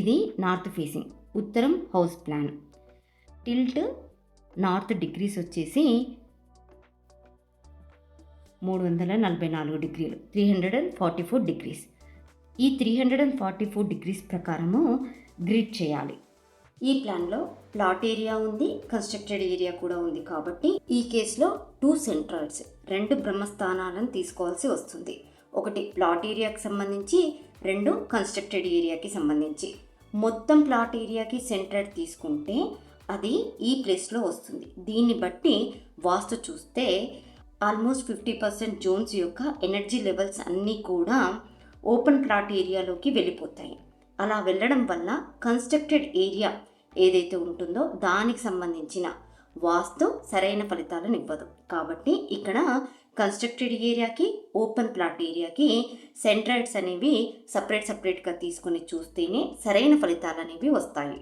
ఇది north facing. ఉత్తరం house plan. Tilt north degrees వచ్చేసి మూడు వందల నలభై నాలుగు డిగ్రీలు three hundred and forty four degrees. ఈ three hundred and forty four degrees ప్రకారము గ్రిడ్ చేయాలి. ఈ ప్లాన్లో ప్లాట్ ఏరియా ఉంది కన్స్ట్రక్టెడ్ ఏరియా కూడా ఉంది కాబట్టి ఈ కేసులో టూ సెంట్రల్స్ రెండు బ్రహ్మస్థానాలను తీసుకోవాల్సి వస్తుంది. ఒకటి ప్లాట్ ఏరియాకి సంబంధించి రెండు కన్స్ట్రక్టెడ్ ఏరియాకి సంబంధించి. మొత్తం ప్లాట్ ఏరియాకి సెంటర్ తీసుకుంటే అది ఈ ప్లేస్లో వస్తుంది. దీన్ని బట్టి వాస్తు చూస్తే ఆల్మోస్ట్ ఫిఫ్టీ పర్సెంట్ జోన్స్ యొక్క ఎనర్జీ లెవెల్స్ అన్నీ కూడా ఓపెన్ ప్లాట్ ఏరియాలోకి వెళ్ళిపోతాయి. అలా వెళ్ళడం వల్ల కన్స్ట్రక్టెడ్ ఏరియా ఏదైతే ఉంటుందో దానికి సంబంధించిన వాస్తు సరైన ఫలితాలను ఇవ్వదు. కాబట్టి ఇక్కడ కన్స్ట్రక్టెడ్ ఏరియాకి ఓపెన్ ప్లాట్ ఏరియాకి సెంట్రైడ్స్ అనేవి సపరేట్ సపరేట్గా తీసుకొని చూస్తేనే సరైన ఫలితాలు అనేవి వస్తాయి.